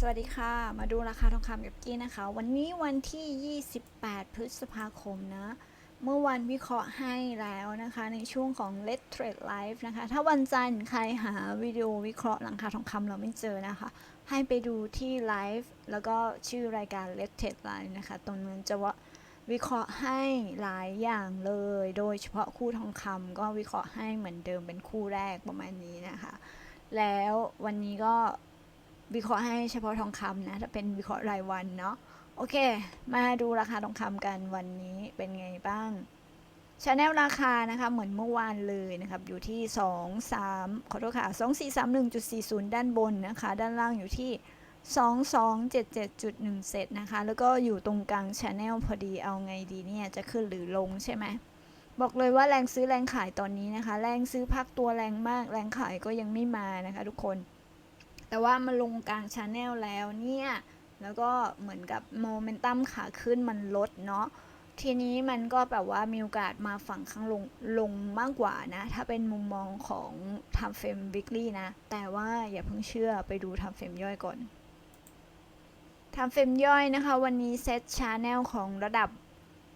สวัสดีค่ะ มาดูราคาทองคำกับกี้นะคะ วันนี้วันที่ 28 พฤษภาคมนะ เมื่อวันวิเคราะห์ให้แล้วนะคะ ในช่วงของ Let Trade Live นะคะ ถ้าวันจันทร์ใครหาวิดีโอวิเคราะห์ราคาทองคำเราไม่เจอนะคะ ให้ไปดูที่ไลฟ์แล้วก็ชื่อรายการ Let Trade Live นะคะ ตรงนั้นจะว่าวิเคราะห์ให้หลายอย่างเลย โดยเฉพาะคู่ทองคำก็วิเคราะห์ให้เหมือนเดิมเป็นคู่แรกประมาณนี้นะคะ แล้ววันนี้ก็ วิเคราะห์ให้เฉพาะทองคำนะถ้าเป็นวิเคราะห์รายวันเนาะโอเค มาดูราคาทองคำกันวันนี้เป็นไงบ้างชาแนลราคานะคะเหมือนเมื่อวานเลยนะครับ อยู่ที่ 2 3 ขอโทษค่ะ 2 4 3 1.40 ด้านบนนะคะ ด้านล่างอยู่ที่ 2277.1เซตนะคะ แล้วก็อยู่ตรงกลางชาแนลพอดีเอาไงดีเนี่ย จะขึ้นหรือลงใช่ไหมบอกเลยว่าแรงซื้อแรงขายตอนนี้นะคะ แรงซื้อพักตัวแรงมาก แรงขายก็ยังไม่มานะคะทุกคน แต่ว่ามันลงกลางชาแนลแล้วเนี่ย แล้วก็เหมือนกับโมเมนตัมขาขึ้นมันลดเนาะทีนี้มันก็แบบว่ามีโอกาสมาฝั่งข้างลงลงมากกว่านะ ถ้าเป็นมุมมองของทำเฟรมวิกลี่นะ แต่ว่าอย่าเพิ่งเชื่อไปดูทำเฟรมย่อยก่อนทำเฟรมย่อยนะคะ วันนี้เซตชาแนลของระดับ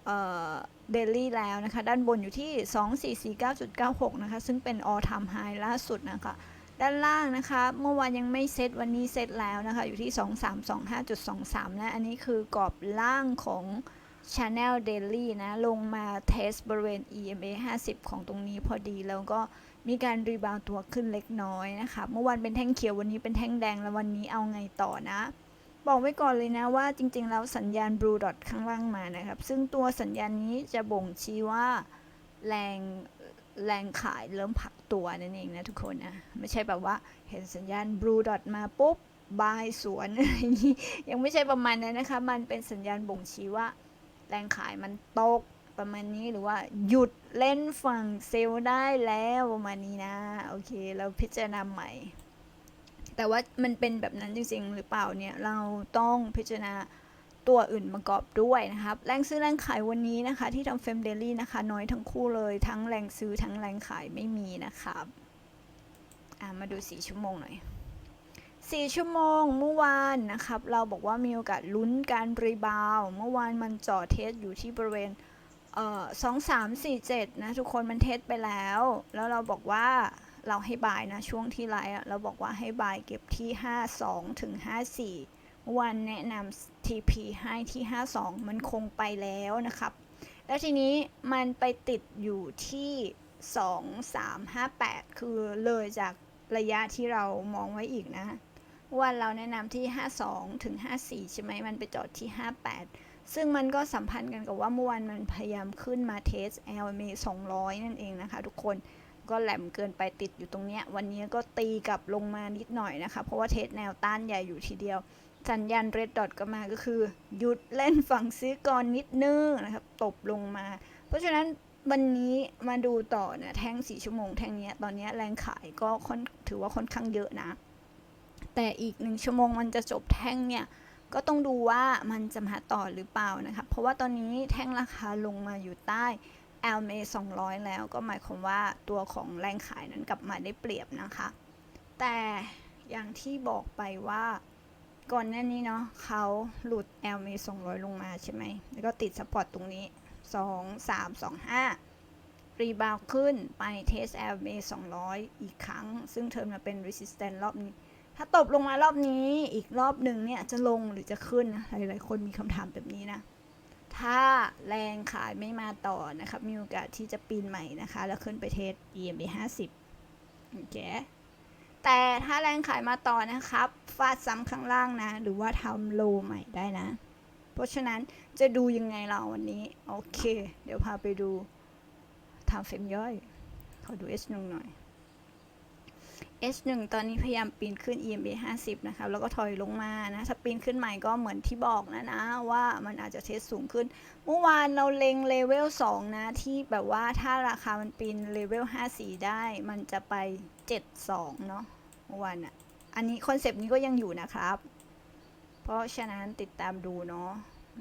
เอ่อเดลี่แล้วนะคะ ด้านบนอยู่ที่ 2449.96 นะคะ ซึ่งเป็น all time high ล่าสุดนะคะ ด้านล่างนะคะ เมื่อวานยังไม่เซตวันนี้เซตแล้วนะคะ อยู่ที่ 2325.23 นะ อันนี้คือกรอบล่างของ Channel Daily นะ ลงมาเทสบริเวณ EMA 50 ของตรงนี้พอดีแล้วก็มีการรีบาวตัวขึ้นเล็กน้อยนะคะ เมื่อวานเป็นแท่งเขียววันนี้เป็นแท่งแดงแล้ววันนี้เอาไงต่อนะ บอกไว้ก่อนเลยนะว่าจริงๆ แล้วสัญญาณ Blue Dot ข้างล่างมานะครับ ซึ่งตัวสัญญาณนี้จะบ่งชี้ว่าแรง แรงขายเริ่มผักตัวนั่นเองนะทุกคนนะ ไม่ใช่แบบว่าเห็นสัญญาณ Blue Dot มาปุ๊บบายสวนอะไรอย่างนี้ยังไม่ใช่ประมาณนั้นนะคะ มันเป็นสัญญาณบ่งชี้ว่า แรงขายมันตกประมาณนี้หรือว่าหยุดเล่นฝั่งเซลล์ได้แล้วประมาณนี้นะ โอเค เราพิจารณาใหม่ แต่ว่ามันเป็นแบบนั้นจริงๆ หรือเปล่าเนี่ย เราต้องพิจารณา ตัวอื่นประกอบด้วยนะครับ แรงซื้อแรงขายวันนี้นะคะ ที่ทำเฟมเดลี่นะคะ น้อยทั้งคู่เลย ทั้งแรงซื้อทั้งแรงขายไม่มีนะครับอะมาดู 4 ชั่วโมงหน่อย 4 ชั่วโมงเมื่อวานนะครับ เราบอกว่ามีโอกาสลุ้นการรีบาว เมื่อวานมันจอเทสอยู่ที่บริเวณเอ่อสองสามสี่เจ็ดนะ ทุกคนมันเทสไปแล้ว แล้วเราบอกว่าเราให้บายนะ ช่วงที่ไลฟ์เราบอกว่าให้บายเก็บที่ 52ถึง54เมื่ วานแนะนำ TP ให้ที่ 52 มันคงไปแล้วนะครับ แล้วทีนี้มันไปติดอยู่ที่ 2 3 5 8 คือเลยจากระยะที่เรามองไว้อีกนะ วันเราแนะนำที่ 52 ถึง 54 ใช่ไหม มันไปจอดที่ 58 ซึ่งมันก็สัมพันธ์กันกับว่าเมื่อวานมันพยายามขึ้นมาเทส LMA 200 นั่นเองนะคะทุกคนก็แหลมเกินไปติดอยู่ตรงเนี้ย วันนี้ก็ตีกลับลงมานิดหน่อยนะคะ เพราะว่าเทสแนวต้านใหญ่อยู่ทีเดียว สัญญาณ red dot ก็มาก็คือ หยุดเล่นฝั่งซื้อก่อนนิดนึงนะครับ ตบลงมา เพราะฉะนั้นวันนี้มาดูต่อเนี่ยแท่งสี่ชั่วโมงแท่งนี้ตอนนี้แรงขายก็ค่อนถือว่าค่อนข้างเยอะนะ แต่อีกหนึ่งชั่วโมงมันจะจบแท่งเนี่ยก็ต้องดูว่ามันจะมาต่อหรือเปล่านะครับเพราะว่าตอนนี้แท่งราคาลงมาอยู่ใต้ LMA 200 แล้วก็หมายความว่าตัวของแรงขายนั้นกลับมาได้เปรียบนะคะ แต่อย่างที่บอกไปว่า ก่อนหน้านี้เนาะเขาหลุด LM 200 ลงมาใช่ไหม แล้วก็ติดสปอร์ตตรงนี้ 2 3 2 5 รีบาวขึ้นไปเทส LM 200 อีกครั้ง ซึ่งเทิร์นมาเป็น resistance รอบนี้ ถ้าตบลงมารอบนี้อีกรอบหนึ่งเนี่ย จะลงหรือจะขึ้นนะ หลาย ๆ คนมีคำถามแบบนี้นะ ถ้าแรงขายไม่มาต่อนะครับ มีโอกาสที่จะปีนใหม่นะคะ แล้วขึ้นไปเทส EMA 50โอเคแต่ถ้าแรงขายมาต่อนะครับ ฟาดซ้ำข้างล่างนะ หรือว่าทำโลใหม่ได้นะ เพราะฉะนั้นจะดูยังไงเราวันนี้ โอเค เดี๋ยวพาไปดูทำเฟรมย่อย ขอดู S1 หน่อย H1 ตอนนี้พยายามปีนขึ้น EMA 50 นะครับ แล้วก็ถอยลงมานะ ถ้าปีนขึ้นใหม่ก็เหมือนที่บอกนะนะ ว่ามันอาจจะเทสสูงขึ้น เมื่อวานเราเล็งเลเวล 2 นะ ที่แบบว่าถ้าราคามันปีนเลเวล 54 ได้ มันจะไป 72 เนาะเมื่อวานอะ อันนี้คอนเซปต์นี้ก็ยังอยู่นะครับ เพราะฉะนั้นติดตามดูเนาะ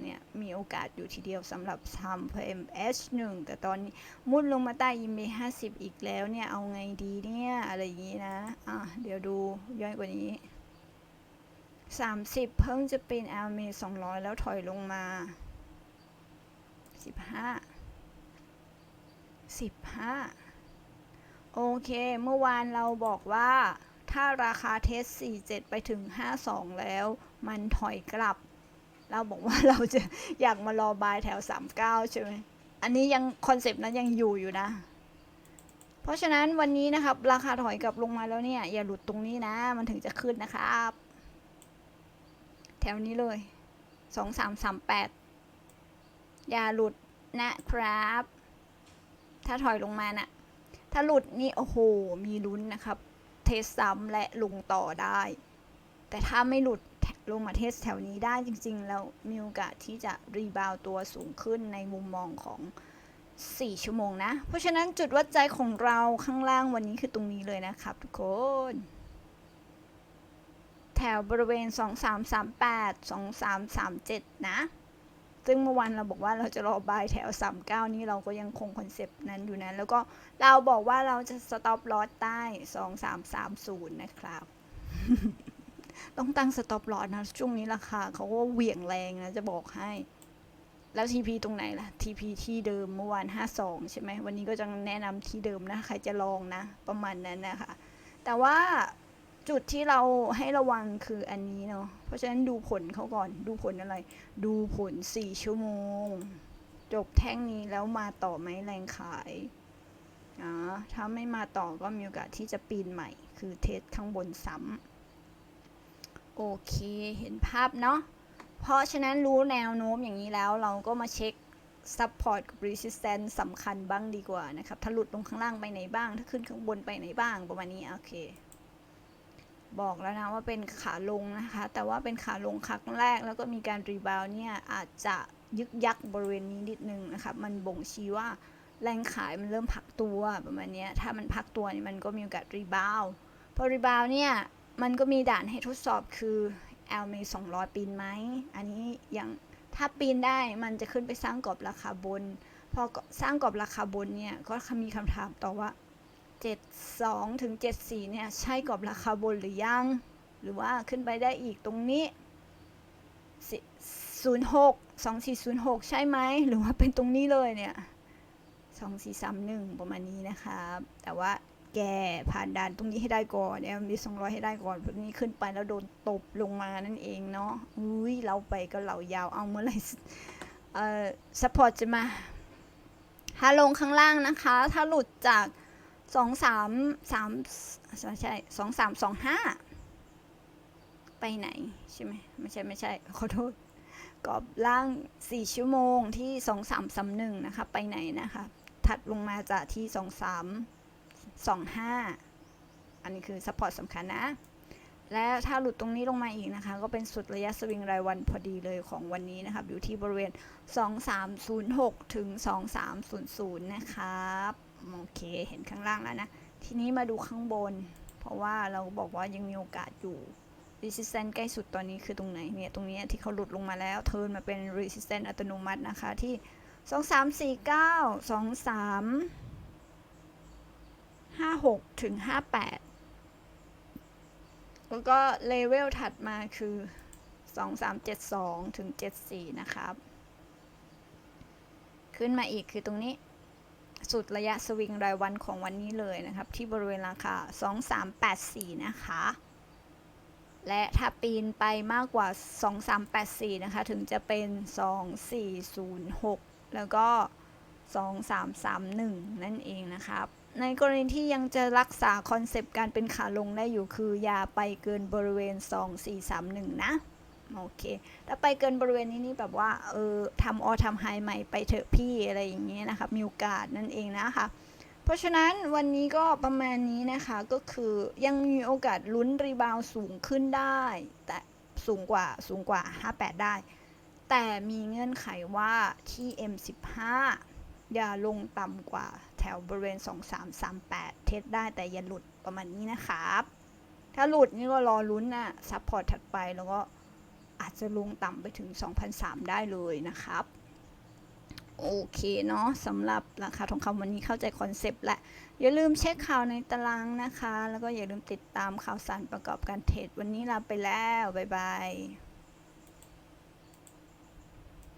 เนี่ย มีโอกาสอยู่ทีเดียวสำหรับทำเพิ่ม H1 แต่ตอนนี้มุดลงมาใต้ยิมเมห้าสิบอีกแล้วเนี่ย เอาไงดีเนี่ย อะไรอย่างนี้นะ อะ เดี๋ยวดูย่อยกว่านี้สามสิบเพิ่งจะเปีนแอลเมสองร้อยแล้วถอยลงมาสิบห้าสิบห้าโอเค เมื่อวานเราบอกว่า ถ้าราคาเทส 47 ไปถึง 52 แล้ว มันถอยกลับ เราบอกว่าเราจะอยากมารอบายแถว 39 ใช่ไหม อันนี้ยังคอนเซปต์นั้นยังอยู่อยู่นะ เพราะฉะนั้นวันนี้นะครับ ราคาถอยกลับลงมาแล้วเนี่ย อย่าหลุดตรงนี้นะ มันถึงจะขึ้นนะครับ แถวนี้เลยสองสามสามแปดอย่าหลุดนะครับ ถ้าถอยลงมาน่ะถ้าหลุดนี่โอ้โห มีลุ้นนะครับ ทสซ้ำและลงต่อได้ แต่ถ้าไม่หลุดลงมาเทสแถวนี้ได้จริงๆ แล้วมีโอกาสที่จะรีบาวตัวสูงขึ้นในมุมมองของ 4 ชั่วโมงนะ เพราะฉะนั้นจุดวัดใจของเราข้างล่างวันนี้คือตรงนี้เลยนะครับทุกคน แถวบริเวณ 2338 2337 นะ ซึ่งเมื่อวานเราบอกว่าเราจะรอบายแถว 39 นี้เราก็ยังคงคอนเซปต์นั้นอยู่นะแล้วก็เราบอกว่าเราจะสต็อปลอสใต้ 2330 นะครับ ต้องตั้งสต็อปลอสนะ ช่วงนี้ราคาเขาก็เหวี่ยงแรงนะ จะบอกให้ แล้ว TP ตรงไหนล่ะ TP ที่เดิมเมื่อวาน 52 ใช่ไหม วันนี้ก็จะแนะนำที่เดิมนะ ใครจะลองนะ ประมาณนั้นนะคะ แต่ว่า จุดที่เราให้ระวังคืออันนี้เนาะ เพราะฉะนั้นดูผลเขาก่อน ดูผลอะไร ดูผล 4 ชั่วโมง จบแท่งนี้แล้วมาต่อไหมแรงขายอ่าถ้าไม่มาต่อก็มีโอกาสที่จะปีนใหม่ คือเทสข้างบนซ้ำ โอเค เห็นภาพเนาะ เพราะฉะนั้นรู้แนวโน้มอย่างนี้แล้วเราก็มาเช็ค support กับ resistance สำคัญบ้างดีกว่านะครับ ถ้าหลุดลงข้างล่างไปไหนบ้าง ถ้าขึ้นข้างบนไปไหนบ้างประมาณนี้ โอเค บอกแล้วนะว่าเป็นขาลงนะคะ แต่ว่าเป็นขาลงครั้งแรก แล้วก็มีการรีบาวเนี่ยอาจจะยึกยักบริเวณนี้นิดนึงนะครับมันบ่งชี้ว่าแรงขายมันเริ่มพักตัวประมาณนี้ถ้ามันพักตัวนี่มันก็มีโอกาสรีบาวพอรีบาวเนี่ยมันก็มีด่านให้ทดสอบคือ L มี200 ปีนไหม อันนี้ยังถ้าปีนได้มันจะขึ้นไปสร้างกรอบราคาบน พอสร้างกรอบราคาบนเนี่ย ก็มีคำถามต่อว่า 72ถึง74เนี่ยใช่กรอบราคาบนหรือยัง หรือว่าขึ้นไปได้อีกตรงนี้ 06 2406 ใช่ไหมหรือว่าเป็นตรงนี้เลยเนี่ย 2431 ประมาณนี้นะครับ แต่ว่าแกผ่านด่านตรงนี้ให้ได้ก่อนเอมีสองร้อยให้ได้ก่อนพวกนี้ขึ้นไปแล้วโดนตบลงมานั่นเองเนาะอุ้ยเราไปก็เหล่ายาวเอาเมื่อไหร่เอ่อสปอร์ตจะมาถ้าลงข้างล่างนะคะ ถ้าหลุดจาก สองสามสามใช่สองสามสองห้าไปไหนใช่ไหมไม่ใช่ไม่ใช่ขอโทษกรอบล่างสี่ชั่วโมงที่สองสามสามหนึ่งนะคะไปไหนนะคะถัดลงมาจากที่สองสาม25อันนี้คือซัพพอร์ตสำคัญนะ และถ้าหลุดตรงนี้ลงมาอีกนะคะ ก็เป็นสุดระยะสวิงรายวันพอดีเลยของวันนี้นะครับอยู่ที่บริเวณ 2306 ถึง 2300 นะครับ โอเค เห็นข้างล่างแล้วนะ ทีนี้มาดูข้างบน เพราะว่าเราบอกว่ายังมีโอกาสอยู่ resistance ใกล้สุดตอนนี้คือตรงไหนเนี่ย ตรงนี้ที่เขาหลุดลงมาแล้ว เทิร์นมาเป็น resistance อัตโนมัตินะคะที่ 2349 23ห้าหกถึงห้าแปดแล้วก็เลเวลถัดมาคือสองสามเจ็ดสองถึงเจ็ดสี่นะครับ ขึ้นมาอีกคือตรงนี้ สุดระยะสวิงรายวันของวันนี้เลยนะครับ ที่บริเวณราคาสองสามแปดสี่นะคะ และถ้าปีนไปมากกว่า 2384 นะคะ ถึงจะเป็น 2406 แล้วก็ 2331 นั่นเองนะครับ ในกรณีที่ยังจะรักษาคอนเซปต์การเป็นขาลงได้อยู่คืออย่าไปเกินบริเวณ 2431 นะ โอเค ถ้าไปเกินบริเวณนี้นี่แบบว่า เออทำออทำไฮใหม่ไปเถอะพี่อะไรอย่างเงี้ยนะครับมีโอกาสนั่นเองนะคะเพราะฉะนั้นวันนี้ก็ประมาณนี้นะคะก็คือยังมีโอกาสลุ้นรีบาวสูงขึ้นได้ แต่สูงกว่าสูงกว่า 58 ได้ แต่มีเงื่อนไขว่าที่ M15 อย่าลงต่ำกว่าแถวบริเวณ 2338 เทสได้แต่อย่าหลุดประมาณนี้นะครับ ถ้าหลุดนี่ก็รอลุ้นนะซัพพอร์ตถัดไปแล้วก็ อาจจะลงต่ำไปถึง 2,003 ได้เลยนะครับโอเคเนาะสำหรับราคาทองคำวันนี้เข้าใจคอนเซปต์และ อย่าลืมเช็คข่าวในตารางนะคะ แล้วก็อย่าลืมติดตามข่าวสารประกอบการเทรดวันนี้ลาไปแล้ว บ๊ายบาย